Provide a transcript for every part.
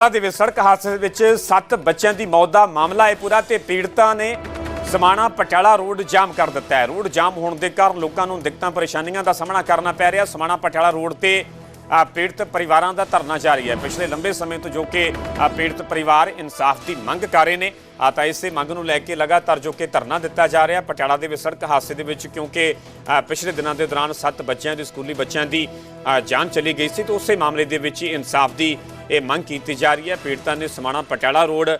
ਦੇ ਵਿੱਚ ਸੜਕ ਹਾਦਸੇ ਵਿੱਚ 7 ਬੱਚਿਆਂ ਦੀ ਮੌਤ ਦਾ ਮਾਮਲਾ ਹੈ ਪੂਰਾ ਤੇ ਪੀੜਤਾਂ ਨੇ ਸਮਾਣਾ ਪਟਿਆਲਾ ਰੋਡ ਜਾਮ ਕਰ ਦਿੱਤਾ ਹੈ। ਰੋਡ ਜਾਮ ਹੋਣ ਦੇ ਕਾਰਨ ਲੋਕਾਂ ਨੂੰ ਦਿੱਕਤਾਂ, ਪਰੇਸ਼ਾਨੀਆਂ ਦਾ ਸਾਹਮਣਾ ਕਰਨਾ ਪੈ ਰਿਹਾ। ਸਮਾਣਾ ਪਟਿਆਲਾ ਰੋਡ ਤੇ ਪੀੜਤ ਪਰਿਵਾਰਾਂ ਦਾ ਧਰਨਾ ਜਾਰੀ ਹੈ। ਪਿਛਲੇ ਲੰਬੇ ਸਮੇਂ ਤੋਂ ਜੋ ਕਿ ਪੀੜਤ ਪਰਿਵਾਰ ਇਨਸਾਫ ਦੀ ਮੰਗ ਕਰ ਰਹੇ ਨੇ, ਆ ਤਾਂ ਇਸੇ ਮੰਗ ਨੂੰ ਲੈ ਕੇ ਲਗਾਤਾਰ ਜੋ ਕਿ ਧਰਨਾ ਦਿੱਤਾ ਜਾ ਰਿਹਾ, ਪਟਿਆਲਾ ਦੇ ਵਿੱਚ ਸੜਕ ਹਾਦਸੇ ਦੇ ਵਿੱਚ ਕਿਉਂਕਿ ਪਿਛਲੇ ਦਿਨਾਂ ਦੇ ਦੌਰਾਨ 7 ਬੱਚਿਆਂ ਦੀ, ਸਕੂਲੀ ਬੱਚਿਆਂ ਦੀ ਜਾਨ ਚਲੀ ਗਈ ਸੀ ਤੇ ਉਸੇ ਮਾਮਲੇ ਦੇ ਵਿੱਚ ਹੀ ਇਨਸਾਫ ਦੀ ਇਹ ਮੰਗ ਕੀਤੀ ਜਾ ਰਹੀ ਹੈ। ਪੀੜਤਾਂ ਨੇ ਸਮਾਣਾ ਪਟਿਆਲਾ ਰੋਡ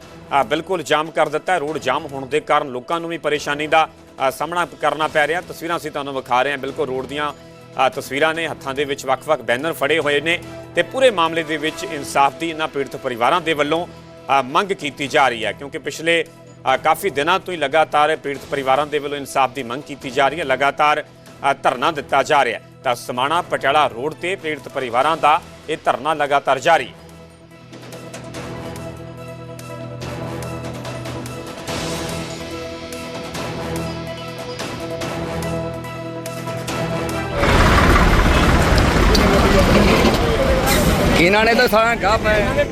ਬਿਲਕੁਲ ਜਾਮ ਕਰ ਦਿੱਤਾ। ਰੋਡ ਜਾਮ ਹੋਣ ਦੇ ਕਾਰਨ ਲੋਕਾਂ ਨੂੰ ਵੀ ਪਰੇਸ਼ਾਨੀ ਦਾ ਸਾਹਮਣਾ ਕਰਨਾ ਪੈ ਰਿਹਾ। ਤਸਵੀਰਾਂ ਅਸੀਂ ਤੁਹਾਨੂੰ ਵਿਖਾ ਰਹੇ ਹਾਂ। ਬਿਲਕੁਲ ਰੋਡ ਦੀਆਂ ਤਸਵੀਰਾਂ ਨੇ ਹੱਥਾਂ ਦੇ ਵਿੱਚ ਵੱਖ-ਵੱਖ ਬੈਨਰ ਫੜੇ ਹੋਏ ਨੇ ਤੇ ਪੂਰੇ ਮਾਮਲੇ ਦੇ ਵਿੱਚ ਇਨਸਾਫ ਦੀ ਇਹਨਾਂ ਪੀੜਤ ਪਰਿਵਾਰਾਂ ਦੇ ਵੱਲੋਂ ਮੰਗ ਕੀਤੀ ਜਾ ਰਹੀ ਹੈ। ਕਿਉਂਕਿ ਪਿਛਲੇ ਕਾਫੀ ਦਿਨਾਂ ਤੋਂ ਹੀ ਲਗਾਤਾਰ ਪੀੜਤ ਪਰਿਵਾਰਾਂ ਦੇ ਵੱਲੋਂ ਇਨਸਾਫ ਦੀ ਮੰਗ ਕੀਤੀ ਜਾ ਰਹੀ ਹੈ। ਲਗਾਤਾਰ ਧਰਨਾ ਦਿੱਤਾ ਜਾ ਰਿਹਾ ਤਾਂ ਸਮਾਣਾ ਪਟਿਆਲਾ ਰੋਡ ਤੇ ਪੀੜਤ ਪਰਿਵਾਰਾਂ ਦਾ ਇਹ ਧਰਨਾ ਲਗਾਤਾਰ ਜਾਰੀ ਹੈ ਇਹਨਾਂ ਨੇ ਤਾਂ ਸਾਰਾ ਗਾਹ ਪਾਇਆ।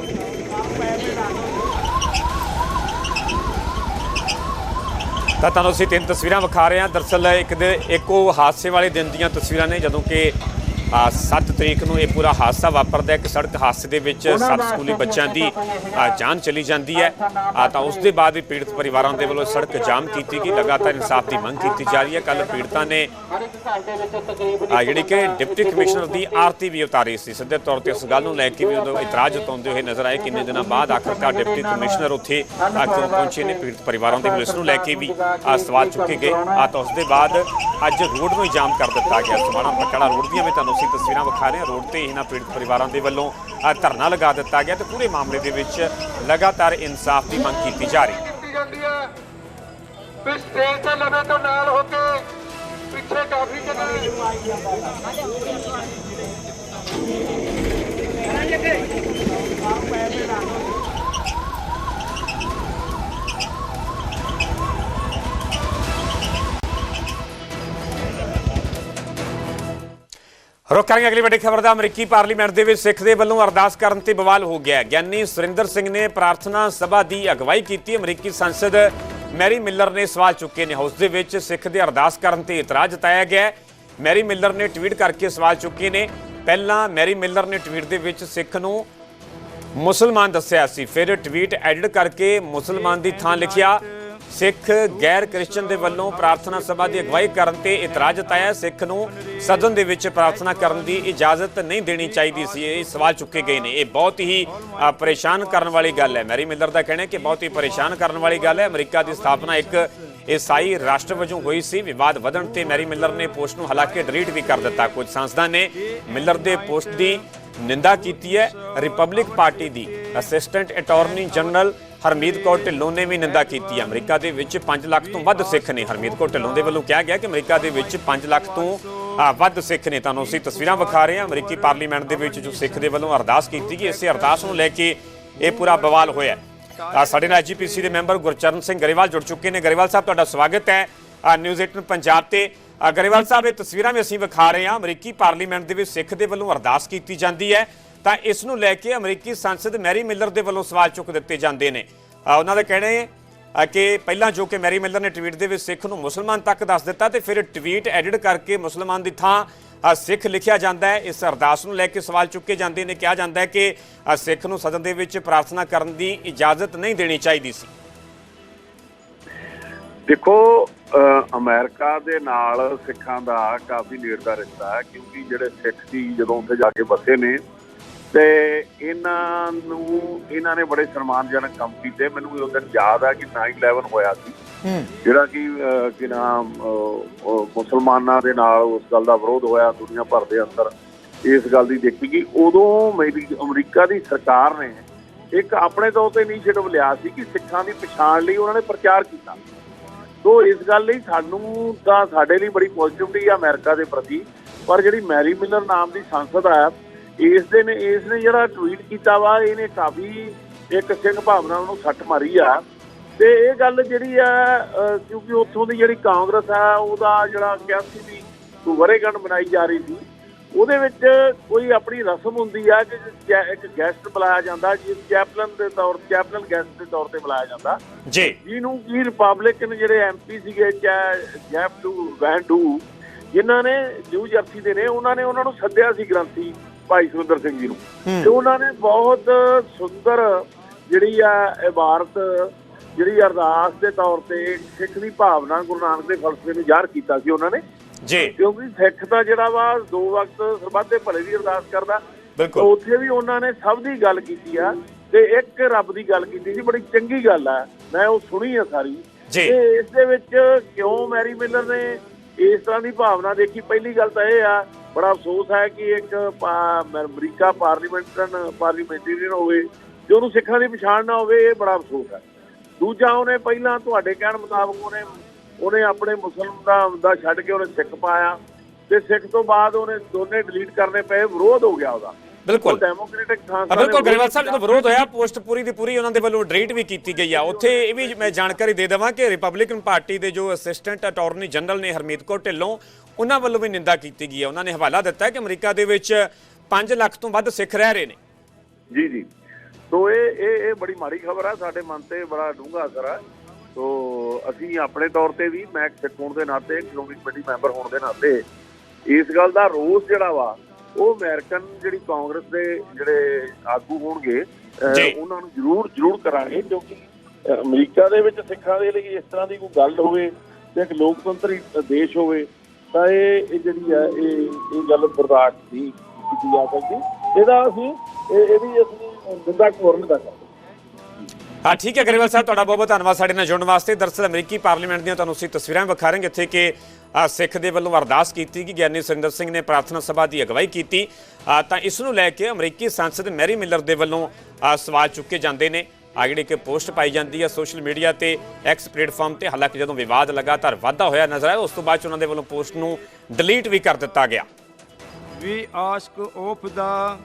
ਤਾਂ ਤੁਹਾਨੂੰ ਅਸੀਂ ਤਿੰਨ ਤਸਵੀਰਾਂ ਵਿਖਾ ਰਹੇ ਹਾਂ। ਦਰਸਲ ਇੱਕ ਦੇ ਇੱਕ ਉਹ ਹਾਦਸੇ ਵਾਲੇ ਦਿਨ ਦੀਆਂ ਤਸਵੀਰਾਂ ਨੇ, ਜਦੋਂ ਕਿ 7 ਤਰੀਕ ਨੂੰ ਇਹ ਪੂਰਾ ਹਾਦਸਾ ਵਾਪਰਦਾ ਹੈ। ਕਿ ਸੜਕ ਹਾਦਸੇ ਦੇ ਵਿੱਚ ਸੱਤ ਸਕੂਲੀ ਬੱਚਿਆਂ ਦੀ ਜਾਨ ਚਲੀ ਜਾਂਦੀ ਹੈ। ਆ ਤਾਂ ਉਸ ਦੇ ਬਾਅਦ ਵੀ ਪੀੜਤ ਪਰਿਵਾਰਾਂ ਦੇ ਵੱਲੋਂ ਸੜਕ ਜਾਮ ਕੀਤੀ ਗਈ। ਲਗਾਤਾਰ ਇਨਸਾਫ ਦੀ ਮੰਗ ਕੀਤੀ ਜਾ ਰਹੀ ਹੈ। ਕੱਲ ਪੀੜਤਾਂ ਨੇ ਆ ਜਿਹੜੀ ਕਿ ਡਿਪਟੀ ਕਮਿਸ਼ਨਰ ਦੀ ਆਰਤੀ ਵੀ ਉਤਾਰੀ ਸੀ। ਸਿੱਧੇ ਤੌਰ ਤੇ ਇਸ ਗੱਲ ਨੂੰ ਲੈ ਕੇ ਵੀ ਉਦੋਂ ਇਤਰਾਜ਼ ਜਤਾਉਂਦੇ ਹੋਏ ਨਜ਼ਰ ਆਏ ਕਿੰਨੇ ਦਿਨਾਂ ਬਾਅਦ ਆਖਰਕਾਰ ਡਿਪਟੀ ਕਮਿਸ਼ਨਰ ਉੱਥੇ ਆ ਕਿਉਂ ਪਹੁੰਚੇ ਨੇ? ਪੀੜਤ ਪਰਿਵਾਰਾਂ ਦੇ ਇਸ ਨੂੰ ਲੈ ਕੇ ਵੀ ਸਵਾਲ ਚੁੱਕੇ ਗਏ। ਆ ਤਾਂ ਉਸ ਦੇ ਬਾਅਦ ਅੱਜ ਰੋਡ ਨੂੰ ਜਾਮ ਕਰ ਦਿੱਤਾ ਗਿਆ। ਸਮਾਣਾ ਪਟਿਆਲਾ ਰੋਡ ਦੀਆਂ ਵੀ ਤੁਹਾਨੂੰ ਅਸੀਂ ਤਸਵੀਰਾਂ ਵਿਖਾ ਰਹੇ ਹਾਂ, ਰੋਡ ਤੇ ਇਹਨਾਂ ਪੀੜਤ ਪਰਿਵਾਰਾਂ ਦੇ ਵੱਲੋਂ ਧਰਨਾ ਲਗਾ ਦਿੱਤਾ ਗਿਆ ਤੇ ਪੂਰੇ ਮਾਮਲੇ ਦੇ ਵਿੱਚ ਲਗਾਤਾਰ ਇਨਸਾਫ ਦੀ ਮੰਗ ਕੀਤੀ ਜਾ ਰਹੀ। ਹੈ। ਸਟੇਜ ਤੇ ਲਵੇ ਤੋਂ ਨਾਲ ਹੋ ਕੇ ਪਿੱਛੇ ਕਾਫੀ ਜਗ੍ਹਾ ਰੁਕ ਕਰਾਂਗੇ ਅਗਲੀ ਵੱਡੀ ਖਬਰ ਦਾ। ਅਮਰੀਕੀ ਪਾਰਲੀਮੈਂਟ ਦੇ ਵਿੱਚ ਸਿੱਖ ਦੇ ਵੱਲੋਂ ਅਰਦਾਸ ਕਰਨ ਤੇ ਬਵਾਲ ਹੋ ਗਿਆ ਗਿਆਨੀ ਸੁਰਿੰਦਰ ਸਿੰਘ ਨੇ ਪ੍ਰਾਰਥਨਾ ਸਭਾ ਦੀ ਅਗਵਾਈ ਕੀਤੀ। ਅਮਰੀਕੀ ਸੰਸਦ ਮੈਰੀ ਮਿਲਰ ਨੇ ਸਵਾਲ ਚੁੱਕੇ ਨੇ। ਹਾਊਸ ਦੇ ਵਿੱਚ ਸਿੱਖ ਦੇ ਅਰਦਾਸ ਕਰਨ ਤੇ ਇਤਰਾਜ਼ ਜਤਾਇਆ ਗਿਆ ਮੈਰੀ ਮਿਲਰ ਨੇ ਟਵੀਟ ਕਰਕੇ ਸਵਾਲ ਚੁੱਕੇ ਨੇ। ਪਹਿਲਾਂ ਮੈਰੀ ਮਿਲਰ ਨੇ ਟਵੀਟ ਦੇ ਵਿੱਚ ਸਿੱਖ ਨੂੰ ਮੁਸਲਮਾਨ ਦੱਸਿਆ ਸੀ। ਫਿਰ ਟਵੀਟ ਐਡਿਟ ਕਰਕੇ ਮੁਸਲਮਾਨ ਦੀ ਥਾਂ ਲਿਖਿਆ। ਸਿੱਖ ਗੈਰ ਕ੍ਰਿਸਚਨ ਦੇ ਵੱਲੋਂ ਪ੍ਰਾਰਥਨਾ ਸਭਾ ਦੀ ਅਗਵਾਈ ਕਰਨ ਤੇ ਇਤਰਾਜ਼ ਜਤਾਇਆ ਸਿੱਖ ਨੂੰ ਸਦਨ ਦੇ ਵਿੱਚ ਪ੍ਰਾਰਥਨਾ ਕਰਨ ਦੀ ਇਜਾਜ਼ਤ ਨਹੀਂ ਦੇਣੀ ਚਾਹੀਦੀ ਸੀ। ਇਹ ਸਵਾਲ ਚੁੱਕੇ ਗਏ ਨੇ। ਇਹ ਬਹੁਤ ਹੀ ਪਰੇਸ਼ਾਨ ਕਰਨ ਵਾਲੀ ਗੱਲ ਹੈ। ਮੈਰੀ ਮਿਲਰ ਦਾ ਕਹਿਣਾ ਹੈ ਕਿ ਬਹੁਤ ਹੀ ਪਰੇਸ਼ਾਨ ਕਰਨ ਵਾਲੀ ਗੱਲ ਹੈ। ਅਮਰੀਕਾ ਦੀ ਸਥਾਪਨਾ ਇੱਕ ਈਸਾਈ ਰਾਸ਼ਟਰ ਵਜੋਂ ਹੋਈ ਸੀ। ਵਿਵਾਦ ਵਧਣ ਤੇ ਮੈਰੀ ਮਿਲਰ ਨੇ ਪੋਸਟ ਨੂੰ ਹਾਲਾਂਕਿ ਡਿਲੀਟ ਵੀ ਕਰ ਦਿੱਤਾ। ਕੁਝ ਸੰਸਦਾਂ ਨੇ ਮਿਲਰ ਦੇ ਪੋਸਟ ਦੀ ਨਿੰਦਾ ਕੀਤੀ ਹੈ। ਰਿਪਬਲਿਕ ਪਾਰਟੀ ਦੀ assistant attorney general Harmeet Kaur Dhillon ਨੇ ਵੀ ਨਿੰਦਾ ਕੀਤੀ। ਹੈ ਅਮਰੀਕਾ ਦੇ ਵਿੱਚ 5 ਲੱਖ ਤੋਂ ਵੱਧ ਸਿੱਖ ਨੇ। ਹਰਮੀਤ ਕੌਰ ਢਿੱਲੋਂ ਦੇ ਵੱਲੋਂ ਕਿਹਾ ਗਿਆ ਕਿ ਅਮਰੀਕਾ ਦੇ ਵਿੱਚ 5 ਲੱਖ ਤੋਂ ਵੱਧ ਸਿੱਖ ਨੇ। ਤੁਹਾਨੂੰ ਅਸੀਂ ਤਸਵੀਰਾਂ ਵਿਖਾ ਰਹੇ ਹਾਂ। ਅਮਰੀਕੀ ਪਾਰਲੀਮੈਂਟ ਦੇ ਵਿੱਚ ਜੋ ਸਿੱਖ ਦੇ ਵੱਲੋਂ ਅਰਦਾਸ ਕੀਤੀ ਗਈ ਇਸੇ ਅਰਦਾਸ ਨੂੰ ਲੈ ਕੇ ਇਹ ਪੂਰਾ ਬਵਾਲ ਹੋਇਆ ਹੈ। ਆ, ਸਾਡੇ ਨਾਲ ਜੀਪੀਸੀ ਦੇ ਮੈਂਬਰ ਗੁਰਚਰਨ ਸਿੰਘ ਗਰੇਵਾਲ ਜੁੜ ਚੁੱਕੇ ਨੇ। ਗਰੇਵਾਲ ਸਾਹਿਬ ਤੁਹਾਡਾ ਸਵਾਗਤ ਹੈ ਨਿਊਜ਼ 18 ਪੰਜਾਬ ਤੇ। ਗਰੇਵਾਲ ਸਾਹਿਬ ਇਹ ਤਸਵੀਰਾਂ ਵੀ ਅਸੀਂ ਵਿਖਾ ਰਹੇ ਹਾਂ। ਅਮਰੀਕੀ ਪਾਰਲੀਮੈਂਟ ਦੇ ਵਿੱਚ ਸਿੱਖ ਦੇ ਵੱਲੋਂ ਅਰਦਾਸ ਕੀਤੀ ਜਾਂਦੀ ਹੈ। ਤਾਂ ਇਸ ਨੂੰ ਲੈ ਕੇ ਅਮਰੀਕੀ ਸੰਸਦ ਮੈਰੀ ਮਿਲਰ ਦੇ ਵੱਲੋਂ ਸਵਾਲ ਚੁੱਕ ਦਿੱਤੇ ਜਾਂਦੇ ਨੇ। ਉਹਨਾਂ ਦਾ ਕਹਿਣਾ ਹੈ ਕਿ ਪਹਿਲਾਂ ਜੋ ਕਿ ਮੈਰੀ ਮਿਲਰ ਨੇ ਟਵੀਟ ਦੇ ਵਿੱਚ ਸਿੱਖ ਨੂੰ ਮੁਸਲਮਾਨ ਤੱਕ ਦੱਸ ਦਿੱਤਾ ਤੇ ਫਿਰ ਟਵੀਟ ਐਡਿਟ ਕਰਕੇ ਮੁਸਲਮਾਨ ਦੀ ਥਾਂ ਸਿੱਖ ਲਿਖਿਆ ਜਾਂਦਾ ਹੈ। ਇਸ ਅਰਦਾਸ ਨੂੰ ਲੈ ਕੇ ਸਵਾਲ ਚੁੱਕੇ ਜਾਂਦੇ ਨੇ, ਕਿਹਾ ਜਾਂਦਾ ਹੈ ਕਿ ਸਿੱਖ ਨੂੰ ਸਦਨ ਦੇ ਵਿੱਚ ਪ੍ਰਾਰਥਨਾ ਕਰਨ ਦੀ ਇਜਾਜ਼ਤ ਨਹੀਂ ਦੇਣੀ ਚਾਹੀਦੀ ਸੀ। ਦੇਖੋ ਅਹ ਅਮਰੀਕਾ ਦੇ ਨਾਲ ਸਿੱਖਾਂ ਦਾ ਕਾਫੀ ਨੇੜਤਾ ਰਿਸ਼ਤਾ ਹੈ, ਕਿਉਂਕਿ ਜਿਹੜੇ ਸਿੱਖ ਸੀ ਜਦੋਂ ਉੱਥੇ ਜਾ ਕੇ ਬਸੇ ਨੇ ਤੇ ਇਹਨਾਂ ਨੂੰ ਇਹਨਾਂ ਨੇ ਬੜੇ ਸਨਮਾਨਜਨਕ ਕੰਮ ਕੀਤੇ। ਮੈਨੂੰ ਉਸ ਦਿਨ ਯਾਦ ਆ ਕਿ 9/11 ਹੋਇਆ ਸੀ। ਜਿਹੜਾ ਕਿ ਕਿ ਨਾਮ ਮੁਸਲਮਾਨਾਂ ਦੇ ਨਾਲ ਉਸ ਗੱਲ ਦਾ ਵਿਰੋਧ ਹੋਇਆ ਦੁਨੀਆ ਭਰ ਦੇ ਅੰਦਰ। ਇਸ ਗੱਲ ਦੀ ਦੇਖੀ ਗਈ ਉਦੋਂ ਮੇਰੀ ਅਮਰੀਕਾ ਦੀ ਸਰਕਾਰ ਨੇ ਇੱਕ ਆਪਣੇ ਤੌਰ ਤੇ ਇਨੀਸ਼ੀਏਟਿਵ ਲਿਆ ਸੀ ਕਿ ਸਿੱਖਾਂ ਦੀ ਪਛਾਣ ਲਈ ਉਹਨਾਂ ਨੇ ਪ੍ਰਚਾਰ ਕੀਤਾ। ਸੋ ਇਸ ਗੱਲ ਲਈ ਸਾਨੂੰ ਤਾਂ ਸਾਡੇ ਲਈ ਬੜੀ ਪੋਜ਼ਿਟਿਵਿਟੀ ਆ ਅਮਰੀਕਾ ਦੇ ਪ੍ਰਤੀ। ਪਰ ਜਿਹੜੀ ਮੈਰੀ ਮਿਲਰ ਨਾਮ ਦੀ ਸੰਸਦ ਆ ਇਸ ਦੇ ਨੇ ਇਸ ਨੇ ਜਿਹੜਾ ਟਵੀਟ ਕੀਤਾ ਵਾ ਇਹਨੇ ਕਾਫੀ ਇੱਕ ਸਿੰਘ ਭਾਵਨਾ ਨੂੰ ਸੱਟ ਮਾਰੀ ਆ। ਤੇ ਇਹ ਗੱਲ ਜਿਹੜੀ ਆ ਕਿਉਂਕਿ ਉੱਥੋਂ ਦੀ ਜਿਹੜੀ ਕਾਂਗਰਸ ਆ ਉਹਦਾ ਜਿਹੜਾ ਕਿਹਾ ਸੀ ਵੀ ਵਰੇਗੰਢ ਬਣਾਈ ਜਾ ਰਹੀ ਸੀ ਉਹਦੇ ਵਿੱਚ ਕੋਈ ਆਪਣੀ ਰਸਮ ਹੁੰਦੀ ਆ ਕਿ ਜੈ- ਇੱਕ ਗੈਸਟ ਬੁਲਾਇਆ ਜਾਂਦਾ ਜਿਸ ਚੈਪਲਨ ਦੇ ਤੌਰ ਚੈਪਲਨ ਗੈਸਟ ਦੇ ਤੌਰ ਤੇ ਬੁਲਾਇਆ ਜਾਂਦਾ। ਜੀ। ਜਿਹਨੂੰ ਕੀ ਰਿਪਬਲਿਕਨ ਜਿਹੜੇ ਐਮਪੀ ਸੀਗੇ ਚੈ- ਜੈਫ ਡੂ ਵੈਨ ਡੂ ਜਿਨ੍ਹਾਂ ਨੇ ਨਿਊ ਜਰਸੀ ਦੇ ਨੇ ਉਹਨਾਂ ਨੇ ਉਹਨਾਂ ਨੂੰ ਸੱਦਿਆ ਸੀ ਗ੍ਰੰਥੀ। ਭਾਈ ਸੁਰਿੰਦਰ ਸਿੰਘ ਜੀ ਨੂੰ। ਤੇ ਉਹਨਾਂ ਨੇ ਬਹੁਤ ਸੁੰਦਰ ਜਿਹੜੀ ਆ ਇਬਾਰਤ ਜਿਹੜੀ ਅਰਦਾਸ ਦੇ ਤੌਰ ਤੇ ਸਿੱਖ ਦੀ ਭਾਵਨਾ ਗੁਰੂ ਨਾਨਕ ਦੇ ਫਲਸਫੇ ਨੂੰ ਜ਼ਾਹਰ ਕੀਤਾ ਸੀ ਉਹਨਾਂ ਨੇ। ਜੀ। ਕਿਉਂਕਿ ਸਿੱਖ ਤਾਂ ਜਿਹੜਾ ਵਾ ਦੋ ਵਕਤ ਸਰਬੱਤ ਦੇ ਭਲੇ ਦੀ ਅਰਦਾਸ ਕਰਦਾ। ਬਿਲਕੁਲ। ਉੱਥੇ ਵੀ ਉਹਨਾਂ ਨੇ ਸਭ ਦੀ ਗੱਲ ਕੀਤੀ ਆ ਤੇ ਇੱਕ ਰੱਬ ਦੀ ਗੱਲ ਕੀਤੀ ਸੀ ਬੜੀ ਚੰਗੀ ਗੱਲ ਆ। ਮੈਂ ਉਹ ਸੁਣੀ ਆ ਸਾਰੀ। ਜੀ। ਤੇ ਇਸ ਦੇ ਵਿੱਚ ਕਿਉਂ ਮੈਰੀ ਮਿਲਰ ਨੇ ਇਸ ਤਰ੍ਹਾਂ ਦੀ ਭਾਵਨਾ ਦੇਖੀ? ਪਹਿਲੀ ਗੱਲ ਤਾਂ ਇਹ ਆ ਬੜਾ ਅਫਸੋਸ ਹੈ ਕਿ ਇੱਕ ਅਮਰੀਕਾ ਪਾਰਲੀਮੈਂਟਨ ਪਾਰਲੀਮੈਂਟਰੀਅਨ ਹੋਵੇ ਤੇ ਉਹਨੂੰ ਸਿੱਖਾਂ ਦੀ ਪਛਾਣ ਨਾ ਹੋਵੇ, ਇਹ ਬੜਾ ਅਫਸੋਸ ਹੈ। ਦੂਜਾ, ਉਹਨੇ ਪਹਿਲਾਂ ਤੁਹਾਡੇ ਕਹਿਣ ਮੁਤਾਬਕ ਉਹਨੇ ਉਹਨੇ ਆਪਣੇ ਮੁਸਲਮਾਨ ਦਾ ਦਾ ਛੱਡ ਕੇ ਉਹਨੇ ਸਿੱਖ ਪਾਇਆ ਤੇ ਸਿੱਖ ਤੋਂ ਬਾਅਦ ਉਹਨੇ ਦੋਨੇ ਡਿਲੀਟ ਕਰਨੇ ਪਏ, ਵਿਰੋਧ ਹੋ ਗਿਆ ਉਹਦਾ। ਬਿਲਕੁਲ। ਡੈਮੋਕ੍ਰੈਟਿਕ ਸੰਸਥਾ ਬਿਲਕੁਲ ਗਰੇਵਾਲ ਸਾਹਿਬ ਜਦੋਂ ਵਿਰੋਧ ਹੋਇਆ ਪੋਸਟ ਪੂਰੀ ਦੀ ਪੂਰੀ ਉਹਨਾਂ ਦੇ ਵੱਲੋਂ ਡਿਲੀਟ ਵੀ ਕੀਤੀ ਗਈ ਆ। ਉੱਥੇ ਇਹ ਵੀ ਮੈਂ ਜਾਣਕਾਰੀ ਦੇ ਦੇਵਾਂ ਕਿ ਰਿਪਬਲਿਕਨ ਪਾਰਟੀ ਦੇ ਜੋ ਅਸਿਸਟੈਂਟ ਅਟਾਰਨੀ ਜਨਰਲ ਨੇ ਹਰਮੀਤ ਕੌਰ ਢਿੱਲੋਂ ਉਹਨਾਂ ਵੱਲੋਂ ਵੀ ਨਿੰਦਾ ਕੀਤੀ ਗਈ ਹੈ ਉਹਨਾਂ ਨੇ ਹਵਾਲਾ ਦਿੱਤਾ ਕਿ ਅਮਰੀਕਾ ਦੇ ਵਿੱਚ 5 ਲੱਖ ਤੋਂ ਵੱਧ ਸਿੱਖ ਰਹਿ ਰਹੇ ਨੇ। ਜੀ ਜੀ। ਸੋ ਇਹ ਇਹ ਇਹ ਬੜੀ ਮਾੜੀ ਖਬਰ ਆ। ਸਾਡੇ ਮਨ ਤੇ ਬੜਾ ਡੂੰਘਾ ਅਸਰ ਆ। ਸੋ ਅਸੀਂ ਆਪਣੇ ਤੌਰ ਤੇ ਵੀ ਮੈਂ ਸਿੱਖ ਹੋਣ ਦੇ ਨਾਤੇ ਸ਼੍ਰੋਮਣੀ ਕਮੇਟੀ ਮੈਂਬਰ ਹੋਣ ਦੇ ਨਾਤੇ ਇਸ ਗੱਲ ਦਾ ਰੋਸ ਜਿਹੜਾ ਵਾ ਉਹ ਅਮਰੀਕਨ ਜਿਹੜੀ ਕਾਂਗਰਸ ਦੇ ਜਿਹੜੇ ਆਗੂ ਹੋਣਗੇ। ਉਹਨਾਂ ਨੂੰ ਜ਼ਰੂਰ ਜ਼ਰੂਰ ਕਰਾਂਗੇ ਕਿਉਂਕਿ ਅਮਰੀਕਾ ਦੇ ਵਿੱਚ ਸਿੱਖਾਂ ਦੇ ਲਈ ਇਸ ਤਰ੍ਹਾਂ ਦੀ ਕੋਈ ਗੱਲ ਹੋਵੇ ਤੇ ਇੱਕ ਲੋਕਤੰਤਰੀ ਦੇਸ਼ ਹੋਵੇ ਤਾਂ ਇਹ ਜਿਹੜੀ ਆ ਇਹ ਇਹ ਗੱਲ ਬਰਦਾਸ਼ਤ ਨਹੀਂ ਕੀਤੀ ਜਾ ਸਕਦੀ ਇਹਦਾ ਅਸੀਂ ਇਹ ਇਹਦੀ ਅਸੀਂ ਨਿੰਦਾ ਨਿੰਦਾ ਕਰਦੇ ਹਾਂ, ਠੀਕ ਹੈ, ਗਰੇਵਾਲ ਸਾਹਿਬ, ਤੁਹਾਡਾ ਬਹੁਤ ਬਹੁਤ ਧੰਨਵਾਦ ਸਾਡੇ ਨਾਲ ਜੁੜਨ ਵਾਸਤੇ। ਦਰਅਸਲ ਅਮਰੀਕੀ ਪਾਰਲੀਮੈਂਟ ਦੀਆਂ ਤੁਹਾਨੂੰ ਅਸੀਂ ਤਸਵੀਰਾਂ ਵੀ ਵਿਖਾ ਰਹੇ ਜਿੱਥੇ ਕਿ ਸਿੱਖ ਦੇ ਵੱਲੋਂ ਅਰਦਾਸ ਕੀਤੀ ਕਿ ਗਿਆਨੀ ਸੁਰਿੰਦਰ ਸਿੰਘ ਨੇ ਪ੍ਰਾਰਥਨਾ ਸਭਾ ਦੀ ਅਗਵਾਈ ਕੀਤੀ। ਤਾਂ ਇਸ ਨੂੰ ਲੈ ਕੇ ਅਮਰੀਕੀ ਸੰਸਦ ਮੈਰੀ ਮਿਲਰ ਦੇ ਵੱਲੋਂ ਸਵਾਲ ਚੁੱਕੇ ਜਾਂਦੇ ਨੇ। ਆ ਜਿਹੜੀ ਕਿ ਪੋਸਟ ਪਾਈ ਜਾਂਦੀ ਹੈ ਸੋਸ਼ਲ ਮੀਡੀਆ ਤੇ, ਐਕਸ ਪਲੇਟਫਾਰਮ ਤੇ, ਹਾਲਾਂਕਿ ਜਦੋਂ ਵਿਵਾਦ ਲਗਾਤਾਰ ਵਾਧਾ ਹੋਇਆ ਨਜ਼ਰ ਆਇਆ, ਉਸ ਤੋਂ ਬਾਅਦ 'ਚ ਉਹਨਾਂ ਦੇ ਵੱਲੋਂ ਪੋਸਟ ਨੂੰ ਡਿਲੀਟ ਵੀ ਕਰ ਦਿੱਤਾ ਗਿਆ। We ask of the